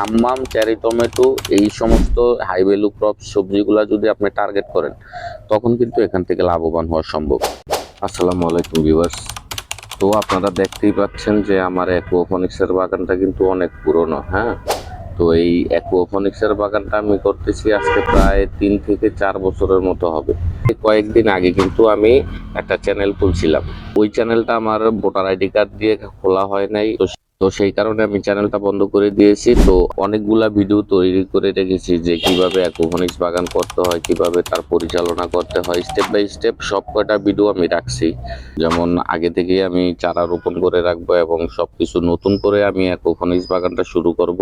সাম্মাম cherry tomato এই সমস্ত high value crop সবজিগুলা যদি আপনি টার্গেট করেন, তখন কিন্তু এখান থেকে লাভবান হওয়া সম্ভব। আসসালামু আলাইকুম ভিউয়ার্স তো আপনারা দেখতেই পাচ্ছেন যে আমার অ্যাকোফনিক্সের বাগানটা কিন্তু অনেক পুরনো হ্যাঁ? তো এই অ্যাকোফনিক্সের বাগানটা আমি করতেছি আজকে প্রায় তিন থেকে চার বছরের মতো হবে। কয়েকদিন আগে কিন্তু আমি একটা চ্যানেল খুলছিলাম। ওই চ্যানেলটা আমার ভোটার আইডি কার্ড দিয়ে খোলা হয় নাই তো সেই কারণে আমি চ্যানেলটা বন্ধ করে দিয়েছি। তো অনেকগুলা ভিডিও তৈরি করে রেখেছি যে কীভাবে অ্যাকোফনিক্স বাগান করতে হয়, কীভাবে তার পরিচালনা করতে হয়। স্টেপ বাই স্টেপ সব কয়টা ভিডিও আমি রাখছি। যেমন আগে থেকেই আমি চারা রোপণ করে রাখব এবং সব কিছু নতুন করে আমি অ্যাকোফনিক্স বাগানটা শুরু করব।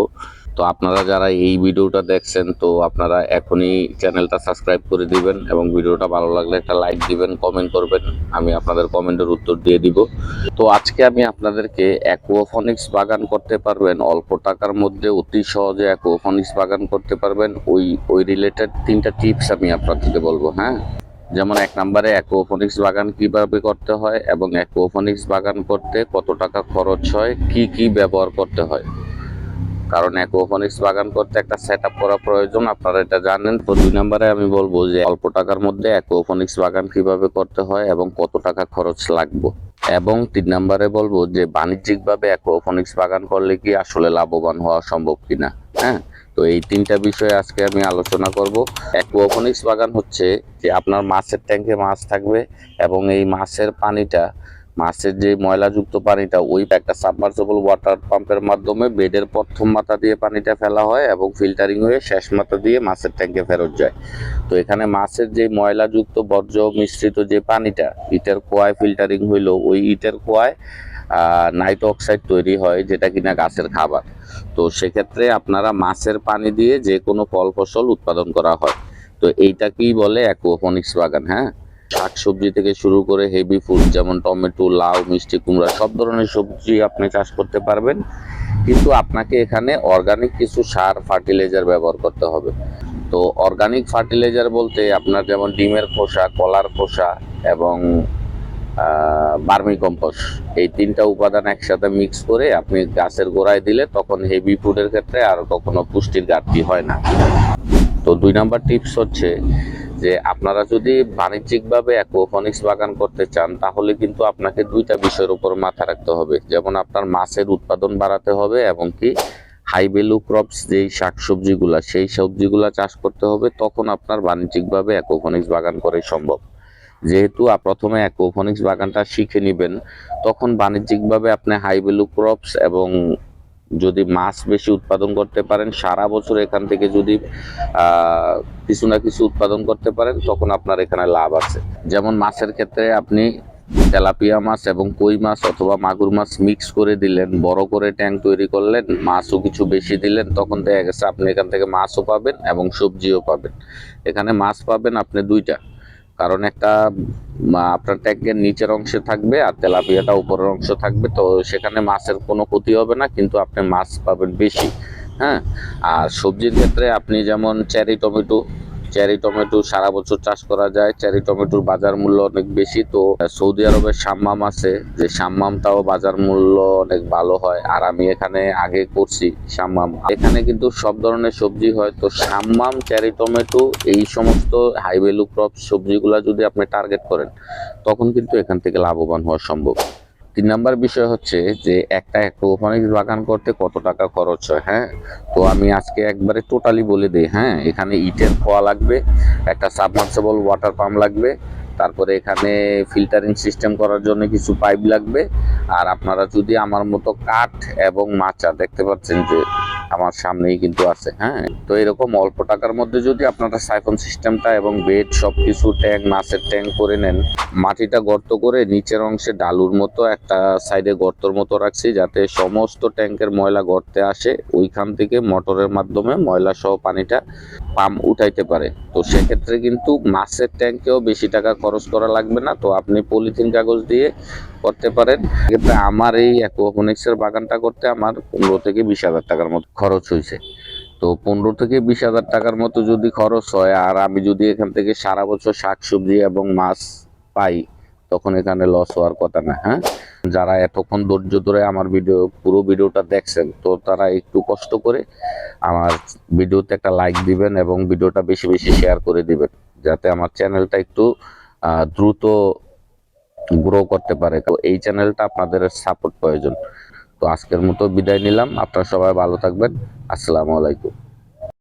তো আপনারা যারা এই ভিডিওটা দেখছেন, তো আপনারা এখনই চ্যানেলটা সাবস্ক্রাইব করে দিবেন এবং ভিডিওটা ভালো লাগলে একটা লাইক দিবেন কমেন্ট করবেন। আমি আপনাদের কমেন্টের উত্তর দিয়ে দিব। তো আজকে আমি আপনাদেরকে অ্যাকোফনিক্স বাগান করতে পারবেন, অল্প টাকার মধ্যে অতি সহজে অ্যাকোফনিক্স বাগান করতে পারবেন। ওই ওই রিলেটেড তিনটা টিপস আমি আপনাদেরকে বলব হ্যাঁ? যেমন এক নম্বরে অ্যাকোফনিক্স বাগান কীভাবে করতে হয় এবং অ্যাকোফনিক্স বাগান করতে কত টাকা খরচ হয়, কি কি ব্যবহার করতে হয়। কারণ অ্যাকোফনিক্স বাগান করতে একটা সেট আপ করা প্রয়োজন, আপনারা এটা জানেন। তো দুই নম্বরে আমি বলব যে অল্প টাকার মধ্যে অ্যাকোফনিক্স বাগান কীভাবে করতে হয় এবং কত টাকা খরচ লাগবে। এবং তিন নম্বরে বলব যে বাণিজ্যিকভাবে অ্যাকোফনিক্স বাগান করলে কি আসলে লাভবান হওয়া সম্ভব কিনা হ্যাঁ? তো এই তিনটা বিষয়ে আজকে আমি আলোচনা করব। অ্যাকোফনিক্স বাগান হচ্ছে যে আপনার মাছের ট্যাঙ্কে মাছ থাকবে এবং এই মাছের পানিটা মাছের যে ময়লাযুক্ত পানিটা, ওই একটা সাবমার্সেবল ওয়াটার পাম্পের মাধ্যমে বেডের প্রথম মাথা দিয়ে পানিটা ফেলা হয় এবং ফিল্টারিং হয়ে শেষ মাথা দিয়ে মাছের ট্যাঙ্কে ফেরত যায়। তো এখানে মাছের যে ময়লাযুক্ত, বর্জ্য মিশ্রিত যে পানিটা, ইটের কোয়ায় ফিল্টারিং হইল, ওই ইটের কোয়ায় নাইট অক্সাইড তৈরি হয়, যেটা কিনা গাছের খাবার। তো সেক্ষেত্রে আপনারা মাছের পানি দিয়ে যে কোনো ফল ফসল উৎপাদন করা হয়। তো এইটাকেই বলে অ্যাকোফনিক্স বাগান হ্যাঁ? শাকসবজি থেকে শুরু করে হেভি ফুড যেমন টমেটো, লাউ, মিষ্টি, কুমড়া, সব ধরনের সবজি আপনি চাষ করতে পারবেন। কিন্তু আপনাকে এখানে অর্গানিক কিছু সার ফার্টিলাইজার ব্যবহার করতে হবে। তো অর্গানিক ফার্টিলাইজার বলতে আপনার যেমন ডিমের খোসা, কলার খোসা এবং বার্মি কম্পোস্ট এই তিনটা উপাদান একসাথে মিক্স করে আপনি গাছের গোড়ায় দিলে তখন হেভি ফুডের ক্ষেত্রে আর কখনো পুষ্টির ঘাটতি হয় না। তো দুই নাম্বার টিপস হচ্ছে যে আপনারা যদি বাণিজ্যিকভাবে অ্যাকোফনিক্স বাগান করতে চান, তাহলে কিন্তু আপনাকে দুইটা বিষয়ের উপর মাথা রাখতে হবে। যেমন আপনার মাছের উৎপাদন বাড়াতে হবে এবং কি হাই ভ্যালু ক্রপস যেই শাকসবজিগুলা, সেই সবজিগুলা চাষ করতে হবে, তখন আপনার বাণিজ্যিকভাবে অ্যাকোফনিক্স বাগান করাই সম্ভব। যেহেতু প্রথমে অ্যাকোফনিক্স বাগানটা শিখে নেবেন, তখন বাণিজ্যিকভাবে আপনি হাই ভ্যালু ক্রপস এবং যদি মাছ বেশি উৎপাদন করতে পারেন, সারা বছর এখান থেকে যদি কিছু না কিছু উৎপাদন করতে পারেন, তখন আপনার এখানে লাভ আছে। যেমন মাছের ক্ষেত্রে আপনি তেলাপিয়া মাছ এবং কই মাছ অথবা মাগুর মাছ মিক্স করে দিলেন, বড় করে ট্যাঙ্ক তৈরি করলেন, মাছও কিছু বেশি দিলেন, তখন দেখা গেছে আপনি এখান থেকে মাছও পাবেন এবং সবজিও পাবেন। এখানে মাছ পাবেন আপনি দুইটা। কারণ একটা আপনার ট্যাঙ্কের নিচের অংশে থাকবে আর তেলাপিয়াটা উপরের অংশ থাকবে, তো সেখানে মাছের কোনো ক্ষতি হবে না, কিন্তু আপনি মাছ পাবেন বেশি হ্যাঁ? আর সবজির ক্ষেত্রে আপনি যেমন চেরি টমেটো চেরি টমেটো সারা বছর চাষ করা যায়। চেরি টমেটোর বাজার মূল্য অনেক বেশি। তো সৌদি আরবের সাম্মাম আছে, যে সাম্মামটাও বাজার মূল্য অনেক ভালো হয়। আর আমি এখানে আগে করছি সাম্মাম এখানে কিন্তু সব ধরনের সবজি হয়। তো সাম্মাম চেরি টমেটো এই সমস্ত হাই ভ্যালু ক্রপ সবজিগুলা যদি আপনি টার্গেট করেন, তখন কিন্তু এখান থেকে লাভবান হওয়া সম্ভব। তিন নাম্বার বিষয় হচ্ছে যে একটা অ্যাকোপনিক্স বাগান করতে কত টাকা খরচ হয় হ্যাঁ? তো আমি আজকে একবারে টোটালি বলে দিই হ্যাঁ? এখানে ইটের খোয়া লাগবে, একটা সাবমার্সেবল ওয়াটার পাম্প লাগবে, তারপরে এখানে ফিল্টারিং সিস্টেম করার জন্য কিছু পাইপ লাগবে, আর আপনারা যদি আমার মতো কাঠ এবং মাচা দেখতে পাচ্ছেন যে আমার সামনেই কিন্তু আছে হ্যাঁ? তো এরকম অল্প টাকার মধ্যে যদি আপনারা সাইফন সিস্টেমটা এবং বেড সব কিছু ট্যাঙ্ক মাছের ট্যাঙ্ক করে নেন, মাটিটা গর্ত করে নিচের অংশে ডালুর মতো একটা সাইডে গর্তর মতো রাখছি যাতে সমস্ত ট্যাঙ্কের ময়লা গর্তে আসে, ওইখান থেকে মোটরের মাধ্যমে ময়লা সহ পানিটা পাম্প উঠাইতে পারে। তো সেক্ষেত্রে কিন্তু মাছের ট্যাঙ্কেও বেশি টাকা খরচ করা লাগবে না। তো আপনি পলিথিন কাগজ দিয়ে করতে পারেন। কিন্তু আমার এই অ্যাকোফোনিক্সের বাগানটা করতে আমার পনেরো থেকে বিশ হাজার টাকার মতো খরচ হয়েছে। তো পনেরো থেকে বিশ হাজার টাকার মতো যদি খরচ হয়, আর আমি যদি এখান থেকে সারা বছর শাকসবজি এবং মাছ পাই, তখন এখানে লস হওয়ার কথা না হ্যাঁ? যারা এতক্ষণ ধৈর্য ধরে আমার ভিডিও, পুরো ভিডিওটা দেখছেন, তো তারা একটু কষ্ট করে আমার ভিডিওতে একটা লাইক দিবেন এবং ভিডিওটা বেশি বেশি শেয়ার করে দিবেন, যাতে আমার চ্যানেলটা একটু দ্রুত গ্রো করতে পারে। এই চ্যানেলটা আপনাদের সাপোর্ট প্রয়োজন। তো আজকের মতো বিদায় নিলাম। আপনারা সবাই ভালো থাকবেন। আসসালামু আলাইকুম।